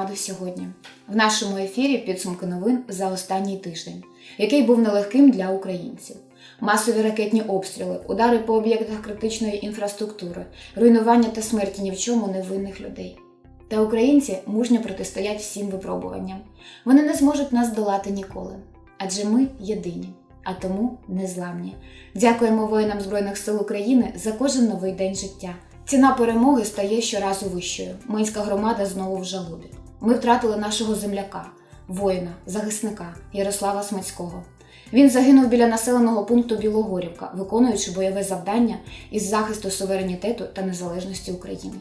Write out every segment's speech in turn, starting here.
громаду сьогодні. В нашому ефірі підсумки новин за останній тиждень, який був нелегким для українців. Масові ракетні обстріли, удари по об'єктах критичної інфраструктури, руйнування та смерті ні в чому невинних людей. Та українці мужньо протистоять всім випробуванням. Вони не зможуть нас долати ніколи, адже ми єдині, а тому незламні. Дякуємо воїнам Збройних сил України за кожен новий день життя. Ціна перемоги стає щоразу вищою. Минська громада знову в жалобі. Ми втратили нашого земляка, воїна, захисника Ярослава Смацького. Він загинув біля населеного пункту Білогорівка, виконуючи бойове завдання із захисту суверенітету та незалежності України.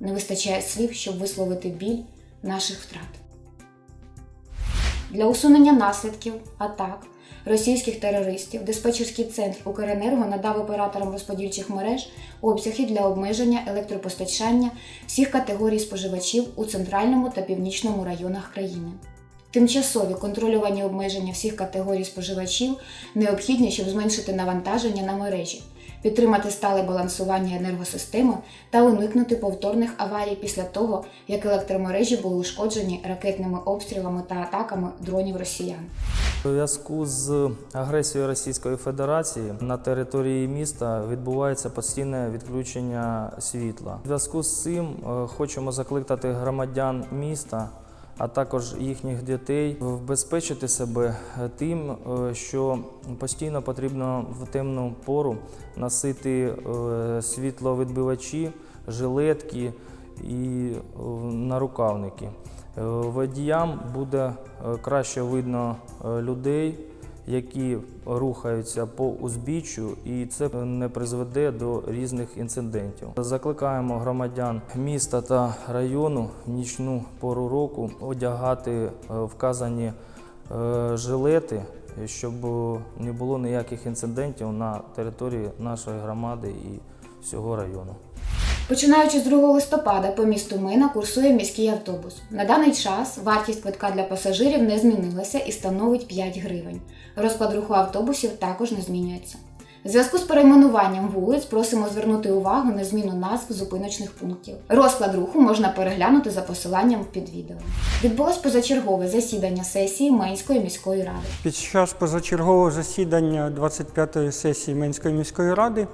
Не вистачає слів, щоб висловити біль наших втрат. Для усунення наслідків атак російських терористів диспетчерський центр Укренерго надав операторам розподільчих мереж обсяги для обмеження електропостачання всіх категорій споживачів у центральному та північному районах країни. Тимчасові контролювані обмеження всіх категорій споживачів необхідні, щоб зменшити навантаження на мережі, підтримати стале балансування енергосистеми та уникнути повторних аварій після того, як електромережі були ушкоджені ракетними обстрілами та атаками дронів росіян. У зв'язку з агресією Російської Федерації на території міста відбувається постійне відключення світла. У зв'язку з цим е, хочемо закликати громадян міста, а також їхніх дітей, вбезпечити себе тим, е, що постійно потрібно в темну пору носити е, світловідбивачі, жилетки і е, нарукавники. Водіям буде краще видно людей, які рухаються по узбіччю, і це не призведе до різних інцидентів. Закликаємо громадян міста та району в нічну пору року одягати е, вказані е, жилети, щоб не було ніяких інцидентів на території нашої громади і всього району. Починаючи з 2 листопада по місту Мина курсує міський автобус. На даний час вартість квитка для пасажирів не змінилася і становить 5 гривень. Розклад руху автобусів також не змінюється. В зв'язку з перейменуванням вулиць просимо звернути увагу на зміну назв зупиночних пунктів. Розклад руху можна переглянути за посиланням під відео. Відбулось позачергове засідання сесії Менської міської ради. Під час позачергового засідання 25-ї сесії Менської міської ради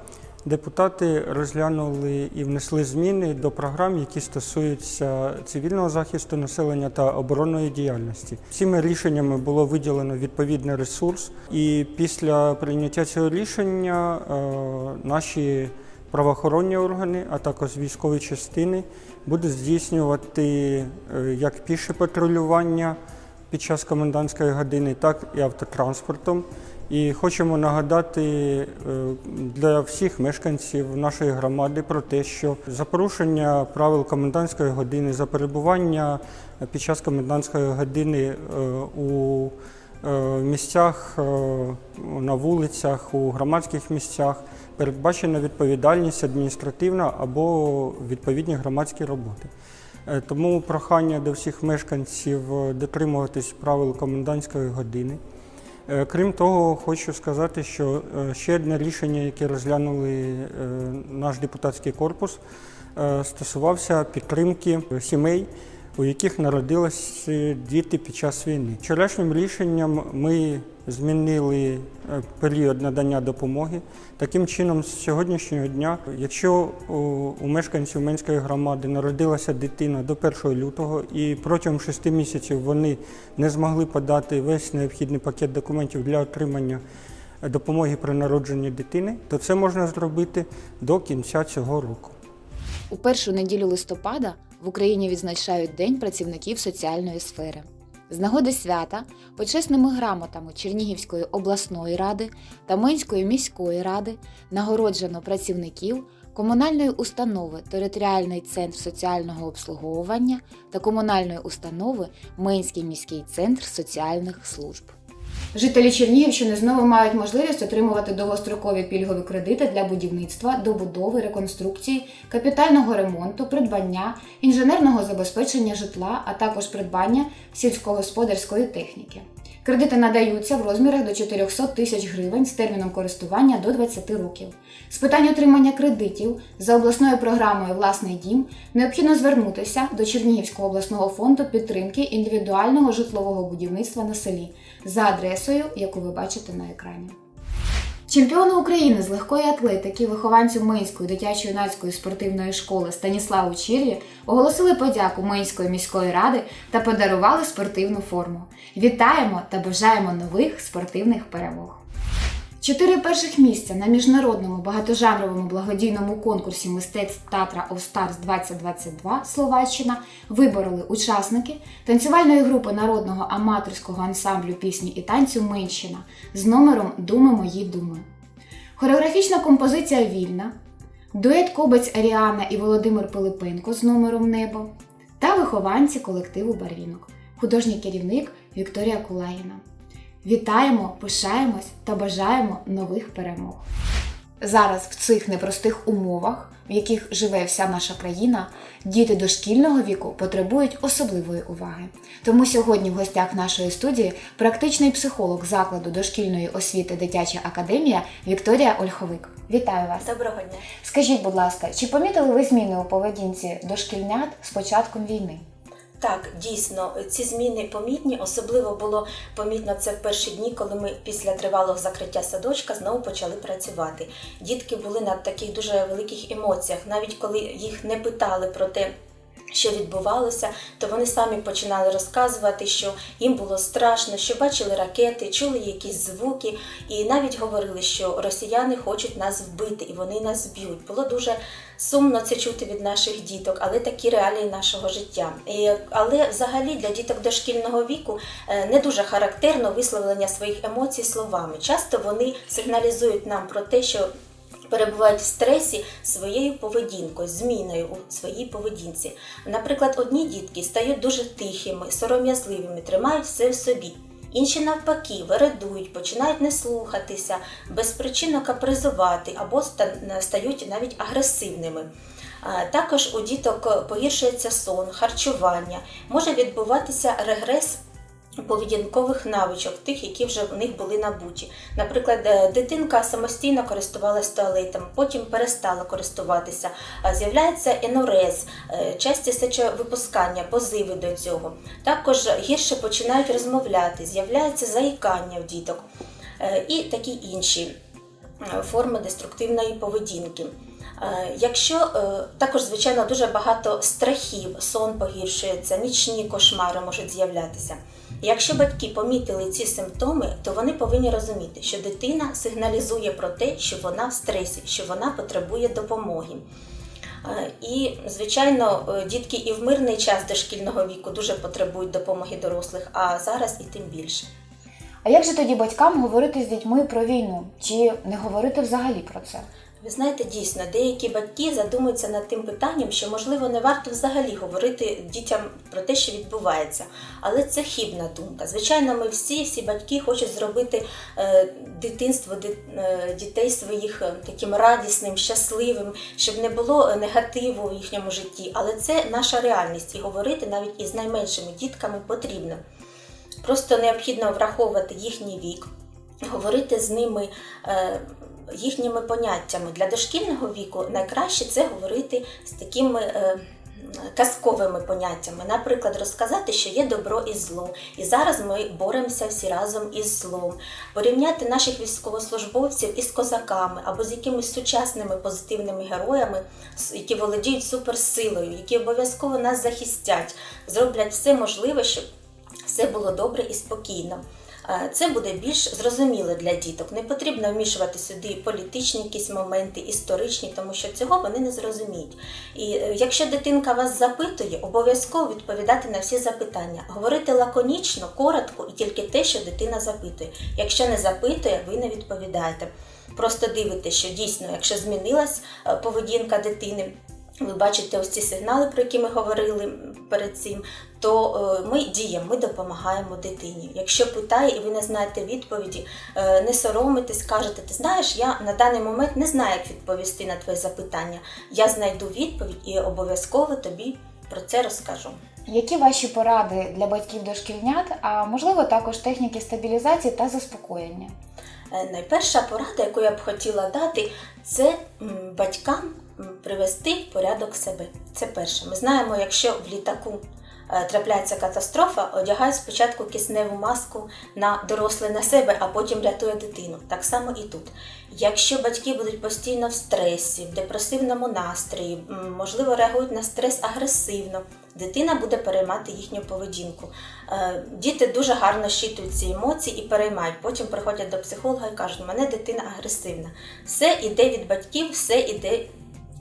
депутати розглянули і внесли зміни до програм, які стосуються цивільного захисту населення та оборонної діяльності. Цими рішеннями було виділено відповідний ресурс, і після прийняття цього рішення е, наші правоохоронні органи, а також військові частини будуть здійснювати е, як піше патрулювання під час комендантської години, так і автотранспортом. І хочемо нагадати е, для всіх мешканців нашої громади про те, що за порушення правил комендантської години, за перебування під час комендантської години е, у е, місцях, на вулицях, у громадських місцях передбачена відповідальність адміністративна або відповідні громадські роботи. Е, Тому прохання до всіх мешканців е, дотримуватись правил комендантської години. Е, Крім того, хочу сказати, що ще одне рішення, яке розглянули наш депутатський корпус, стосувався підтримки сімей, у яких народилися діти під час війни. Вчорашнім рішенням ми змінили е, період надання допомоги. Таким чином, з сьогоднішнього дня, якщо у, мешканців Менської громади народилася дитина до 1 лютого і протягом 6 місяців вони не змогли подати весь необхідний пакет документів для отримання допомоги при народженні дитини, то це можна зробити до кінця цього року. У першу неділю листопада в Україні відзначають День працівників соціальної сфери. З нагоди свята почесними грамотами Чернігівської обласної ради та Менської міської ради нагороджено працівників комунальної установи Територіальний центр соціального обслуговування та комунальної установи Менський міський центр соціальних служб. Жителі Чернігівщини знову мають можливість отримувати довгострокові пільгові кредити для будівництва, добудови, реконструкції, капітального ремонту, придбання, інженерного забезпечення житла, а також придбання сільськогосподарської техніки. Кредити надаються в розмірах до 400 тисяч гривень з терміном користування до 20 років. З питань отримання кредитів за обласною програмою Власний дім необхідно звернутися до Чернігівського обласного фонду підтримки індивідуального житлового будівництва на селі за адресою, яку ви бачите на екрані. Чемпіону України з легкої атлетики, вихованцю Минської дитячо-юнацької спортивної школи Станіславу Чір'ї оголосили подяку Минської міської ради та подарували спортивну форму. Вітаємо та бажаємо нових спортивних перемог. Чотири перших місця на міжнародному багатожанровому благодійному конкурсі мистецтв Татра All Stars 2022 Словаччина вибороли учасники танцювальної групи народного аматорського ансамблю пісні і танцю Минщина з номером Думи мої думи. Хореографічна композиція Вільна, дует Кобець Аріана і Володимир Пилипенко з номером Небо та вихованці колективу Барвінок, художній керівник Вікторія Кулаїна. Вітаємо, пишаємось та бажаємо нових перемог. Зараз в цих непростих умовах, в яких живе вся наша країна, діти дошкільного віку потребують особливої уваги. Тому сьогодні в гостях нашої студії практичний психолог закладу дошкільної освіти Дитяча академія Вікторія Ольховик. Вітаю вас! Доброго дня. Скажіть, будь ласка, чи помітили ви зміни у поведінці дошкільнят з початком війни? Так, дійсно, ці зміни помітні. Особливо було помітно це в перші дні, коли ми після тривалого закриття садочка знову почали працювати. Дітки були на таких дуже великих емоціях, навіть коли їх не питали про те. Що відбувалося, то вони самі починали розказувати, що їм було страшно, що бачили ракети, чули якісь звуки, і навіть говорили, що росіяни хочуть нас вбити і вони нас б'ють. Було дуже сумно це чути від наших діток, але такі реалії нашого життя. І, але взагалі для діток дошкільного віку е, не дуже характерно висловлення своїх емоцій словами. Часто вони сигналізують нам про те, що перебувають в стресі своєю поведінкою, зміною у своїй поведінці. Наприклад, одні дітки стають дуже тихими, сором'язливими, тримають все в собі. Інші навпаки вередують, починають не слухатися, безпричинно капризувати або стають навіть агресивними. Також у діток погіршується сон, харчування, може відбуватися регрес поведінкових навичок, тих, які вже в них були набуті. Наприклад, е, дитинка самостійно користувалась туалетом, потім перестала користуватися. А З'являється енорез, е, часті сечовипускання, позиви до цього. Також гірше починають розмовляти, з'являється заїкання в діток е, і такі інші е, форми деструктивної поведінки. Е, Якщо е, також, звичайно, дуже багато страхів, сон погіршується, нічні кошмари можуть з'являтися. Якщо батьки помітили ці симптоми, то вони повинні розуміти, що дитина сигналізує про те, що вона в стресі, що вона потребує допомоги. Е, І, звичайно, е, дітки і в мирний час дошкільного віку дуже потребують допомоги дорослих, а зараз і тим більше. А як же тоді батькам говорити з дітьми про війну? Чи не говорити взагалі про це? Ви знаєте, дійсно, деякі батьки задумуються над тим питанням, що можливо не варто взагалі говорити дітям про те, що відбувається. Але це хибна думка. Звичайно, ми всі, всі батьки хочуть зробити е, дитинство ди- е, дітей своїх е, таким радісним, щасливим, щоб не було негативу в їхньому житті. Але це наша реальність, і говорити навіть із найменшими дітками потрібно. Просто необхідно враховувати їхній вік, говорити з ними їхніми поняттями. Для дошкільного віку найкраще це говорити з такими. Е, Казковими поняттями, наприклад, розказати, що є добро і зло, і зараз ми боремося всі разом із злом, порівняти наших військовослужбовців із козаками або з якимись сучасними позитивними героями, які володіють суперсилою, які обов'язково нас захистять, зроблять все можливе, щоб все було добре і спокійно. Е, Це буде більш зрозуміло для діток. Не потрібно вмішувати сюди політичні якісь моменти, історичні, тому що цього вони не зрозуміють. І е, якщо дитинка вас запитує, обов'язково відповідати на всі запитання. Говорити лаконічно, коротко і тільки те, що дитина запитує. Якщо не запитує, ви не відповідаєте. Просто дивитеся, що дійсно, якщо змінилась е, поведінка дитини, ви бачите ось ці сигнали, про які ми говорили перед цим, то е, ми діємо, ми допомагаємо дитині. Якщо питає і ви не знаєте відповіді, е, не соромитесь, кажете, ти знаєш, я на даний момент не знаю, як відповісти на твоє запитання. Я знайду відповідь і обов'язково тобі про це розкажу. Які ваші поради для батьків дошкільнят, а можливо також техніки стабілізації та заспокоєння? Е, Найперша порада, яку я б хотіла дати, це батькам привести в порядок себе. Це перше. Ми знаємо, якщо в літаку е, трапляється катастрофа, одягають спочатку кисневу маску на доросле на себе, а потім рятує дитину. Так само і тут. Якщо батьки будуть постійно в стресі, в депресивному настрої, можливо, реагують на стрес агресивно, дитина буде переймати їхню поведінку. Е, Діти дуже гарно щитують ці емоції і переймають. Потім приходять до психолога і кажуть, мене дитина агресивна. Все йде від батьків, все йде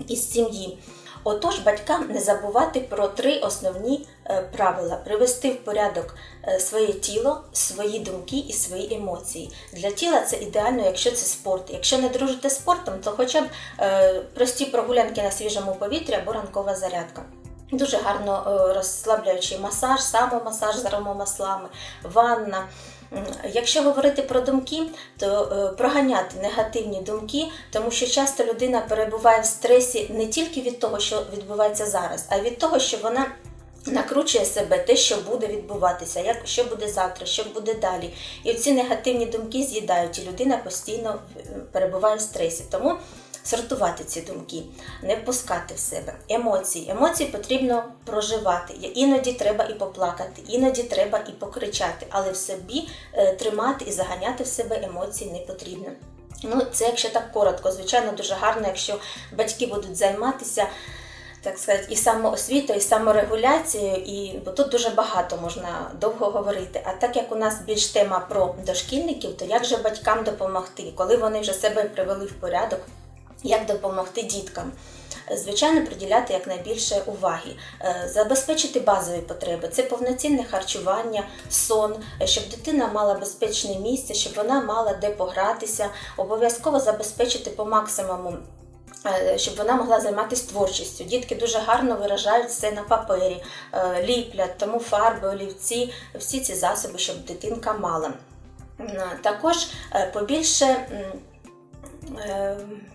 із сім'ї. Отож, батькам не забувати про три основні е, правила: привести в порядок е, своє тіло, свої думки і свої емоції. Для тіла це ідеально, якщо це спорт. Якщо не дружите спортом, то хоча б е, прості прогулянки на свіжому повітрі або ранкова зарядка. Дуже гарно розслабляючий масаж, самомасаж з аромамаслами, ванна. Якщо говорити про думки, то е, проганяти негативні думки, тому що часто людина перебуває в стресі не тільки від того, що відбувається зараз, а від того, що вона накручує себе те, що буде відбуватися, як що буде завтра, що буде далі. І ці негативні думки з'їдають, і людина постійно е, перебуває в стресі. Тому сортувати ці думки, не впускати в себе емоції. Емоції потрібно проживати. Іноді треба і поплакати, іноді треба і покричати, але в собі е, тримати і заганяти в себе емоції не потрібно. Ну, це якщо так коротко, звичайно, дуже гарно, якщо батьки будуть займатися. Так сказати, і самоосвітою, і саморегуляцією, і бо тут дуже багато можна довго говорити. А так як у нас більш тема про дошкільників, то як же батькам допомогти, коли вони вже себе привели в порядок, як допомогти діткам? Звичайно, приділяти якнайбільше уваги, Е, забезпечити базові потреби. Це повноцінне харчування, сон, щоб дитина мала безпечне місце, щоб вона мала де погратися, обов'язково забезпечити по максимуму. е, Щоб вона могла займатися творчістю. Дітки дуже гарно виражають все на папері, е, ліплять, тому фарби, олівці, всі ці засоби, щоб дитинка мала. Також побільше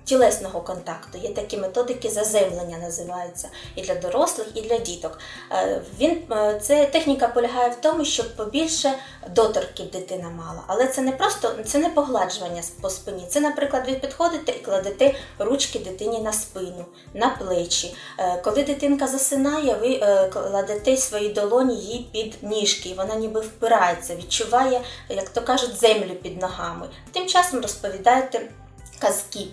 тілесного контакту. Є такі методики заземлення, називаються і для дорослих, і для діток. Е, Він е, це техніка полягає в тому, щоб побільше доторків дитина мала. Але це не просто це не погладжування по спині. Це, наприклад, ви підходите і кладете ручки дитині на спину, на плечі. Е, Коли дитинка засинає, ви кладете свої долоні їй під ніжки, і вона ніби впирається, відчуває, як то кажуть, землю під ногами. Тим часом розповідаєте казки.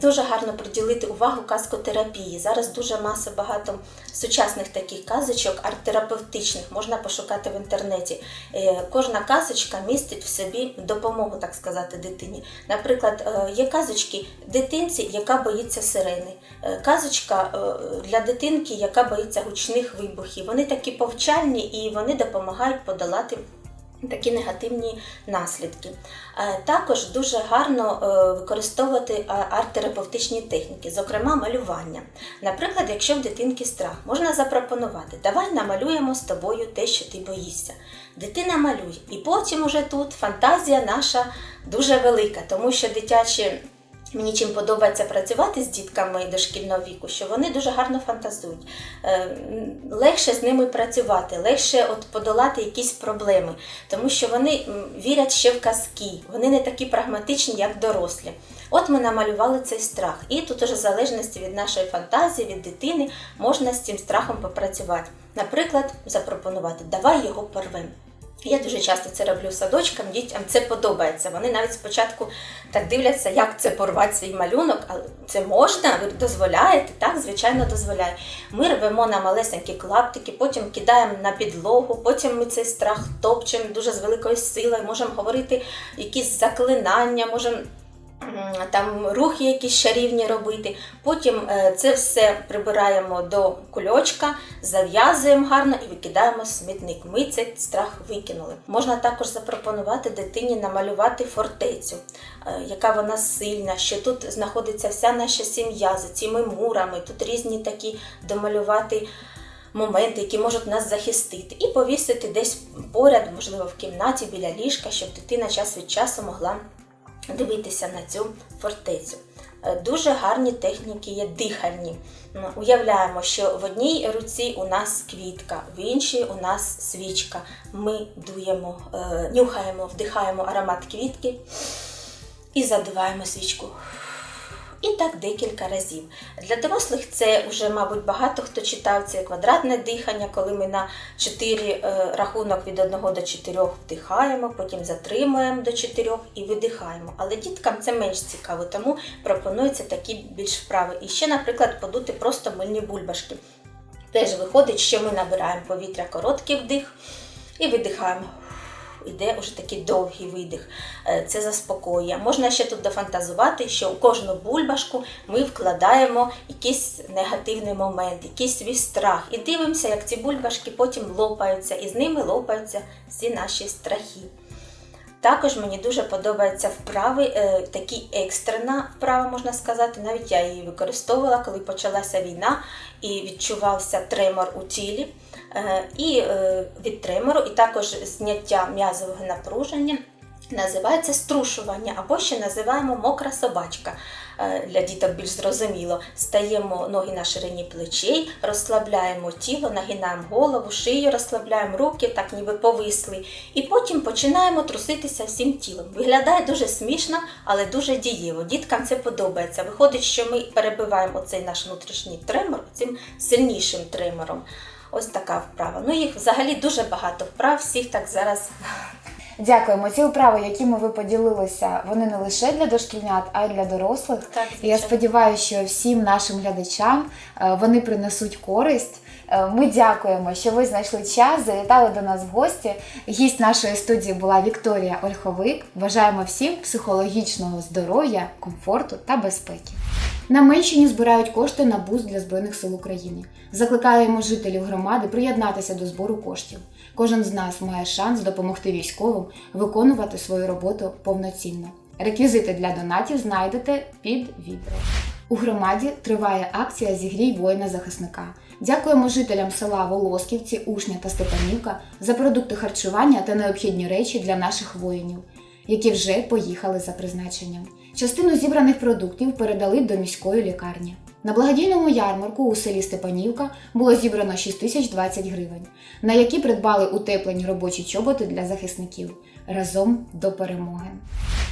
Дуже гарно приділити увагу казкотерапії. Зараз дуже маса багато сучасних таких казочок, арт-терапевтичних, можна пошукати в інтернеті. Е, Кожна казочка містить в собі допомогу, так сказати, дитині. Наприклад, е, є казочки дитинці, яка боїться сирени, Е, казочка для дитинки, яка боїться гучних вибухів. Вони такі повчальні і вони допомагають подолати такі негативні наслідки. Е, Також дуже гарно е, використовувати е, арт-терапевтичні техніки, зокрема малювання. Наприклад, якщо в дитинки страх, можна запропонувати, давай намалюємо з тобою те, що ти боїшся. Дитина малює, і потім уже тут фантазія наша дуже велика, тому що дитячі. Мені чим подобається працювати з дітками дошкільного віку, що вони дуже гарно фантазують. Е, Легше з ними працювати, легше от подолати якісь проблеми, тому що вони вірять ще в казки, вони не такі прагматичні, як дорослі. От ми намалювали цей страх, і тут уже в залежності від нашої фантазії, від дитини, можна з цим страхом попрацювати. Наприклад, запропонувати давай його порвемо. Я дуже часто це роблю садочкам, дітям це подобається. Вони навіть спочатку так дивляться, як це порвати свій малюнок, але це можна, ви дозволяєте, так, звичайно, дозволяє. Ми рвемо на малесенькі клаптики, потім кидаємо на підлогу, потім ми цей страх топчемо дуже з великою силою, можемо говорити якісь заклинання, можемо там рухи якісь чарівні робити. Потім е, це все прибираємо до кульочка, зав'язуємо гарно і викидаємо смітник. Ми цей страх викинули. Можна також запропонувати дитині намалювати фортецю, е, яка вона сильна, що тут знаходиться вся наша сім'я за цими мурами, тут різні такі домалювати. Моменти, які можуть нас захистити, і повісити десь поряд, можливо, в кімнаті біля ліжка, щоб дитина час від часу могла дивитися на цю фортецю. Е, Дуже гарні техніки є дихальні. Уявляємо, що в одній руці у нас квітка, в іншій у нас свічка. Ми дуємо, е, нюхаємо, вдихаємо аромат квітки і задуваємо свічку. І так декілька разів. Для дорослих це вже, мабуть, багато хто читав це квадратне дихання, коли ми на 4 рахунок від 1 до 4 вдихаємо, потім затримуємо до 4 і видихаємо. Але діткам це менш цікаво, тому пропонуються такі більш вправи. І ще, наприклад, подути просто мильні бульбашки. Теж виходить, що ми набираємо повітря короткий вдих і видихаємо. Іде вже такий довгий видих. Е, Це заспокоює. Можна ще тут дофантазувати, що у кожну бульбашку ми вкладаємо якийсь негативний момент, якийсь свій страх. І дивимося, як ці бульбашки потім лопаються, і з ними лопаються всі наші страхи. Також мені дуже подобаються вправи, е, такі екстрена вправа, можна сказати. Навіть я її використовувала, коли почалася війна і відчувався тремор у тілі. Е, І е, від тремору, і також зняття м'язового напруження. Називається струшування або ще називаємо мокра собачка. Е, Для діток більш зрозуміло. Стаємо ноги на ширині плечей, розслабляємо тіло, нагинаємо голову, шию, розслабляємо руки, так ніби повисли. І потім починаємо труситися всім тілом. Виглядає дуже смішно, але дуже дієво. Діткам це подобається. Виходить, що ми перебиваємо оцей наш внутрішній тремор цим сильнішим тремором. Ось така вправа. Ну їх взагалі дуже багато вправ, всіх так зараз Дякуємо. Ці вправи, якими ви поділилися, вони не лише для дошкільнят, а й для дорослих. Так, І я сподіваюся, що всім нашим глядачам е, вони принесуть користь. Е, Ми дякуємо, що ви знайшли час, завітали до нас в гості. Гість нашої студії була Вікторія Ольховик. Бажаємо всім психологічного здоров'я, комфорту та безпеки. На Менщині збирають кошти на буст для Збройних сил України. Закликаємо жителів громади приєднатися до збору коштів. Кожен з нас має шанс допомогти військовим виконувати свою роботу повноцінно. Реквізити для донатів знайдете під відео. У громаді триває акція Зігрій воїна захисника. Дякуємо жителям села Волосківці, Ушня та Степанівка за продукти харчування та необхідні речі для наших воїнів, які вже поїхали за призначенням. Частину зібраних продуктів передали до міської лікарні. На благодійному ярмарку у селі Степанівка було зібрано 6020 гривень, на які придбали утеплені робочі чоботи для захисників разом до перемоги.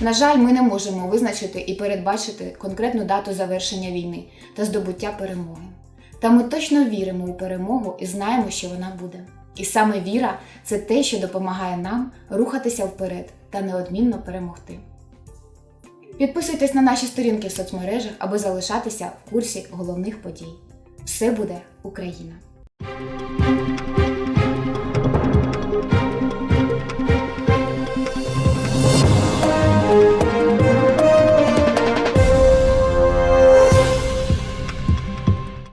На жаль, ми не можемо визначити і передбачити конкретну дату завершення війни та здобуття перемоги. Та ми точно віримо у перемогу і знаємо, що вона буде. І саме віра це те, що допомагає нам рухатися вперед та неодмінно перемогти. Підписуйтесь на наші сторінки в соцмережах, аби залишатися в курсі головних подій. Все буде Україна!